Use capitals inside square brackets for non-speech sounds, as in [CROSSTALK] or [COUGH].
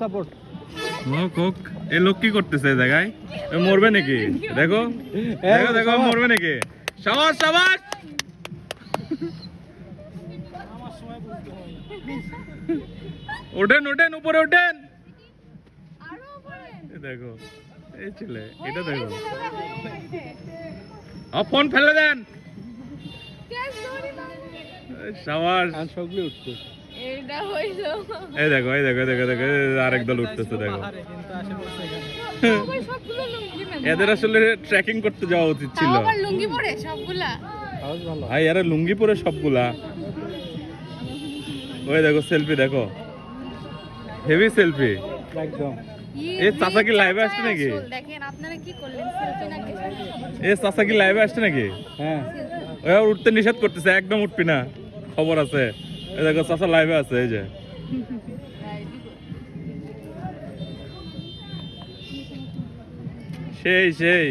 Support হোক এই লোক কি করতেছে এই জায়গায়? মরবে নাকি? দেখো। দেখো দেখো মরবে নাকি? সাবাস সাবাস! ওঠেন ওঠেন উপরে ওঠেন! দেখো এই ছেলে এটা দেখো। ফোন ফেলে দেন। সাবাস। সবগুলো উঠছে। এই দেখো এই দেখো দেখো দেখো আরেক দল উঠতেছে দেখো। এদের আসলে ট্রেকিং করতে যাওয়া উচিত ছিল। লুঙ্গি পরে সবগুলা? ভাই এরা লুঙ্গি পরে সবগুলা। ওই দেখো সেলফি দেখো। হেভি সেলফি একদম। এ চাচা কি এ আসছে নাকি? দেখেন আপনারা কি করলেন? সেলফি না এ চাচা কি লাইভে আসছে নাকি? হ্যাঁ। উঠতে নিষেধ করতেছে একদম উঠবি না। খবর আছে। দেখো চাচা লাইভে আছে এই যে। [LAUGHS] সেই সেই।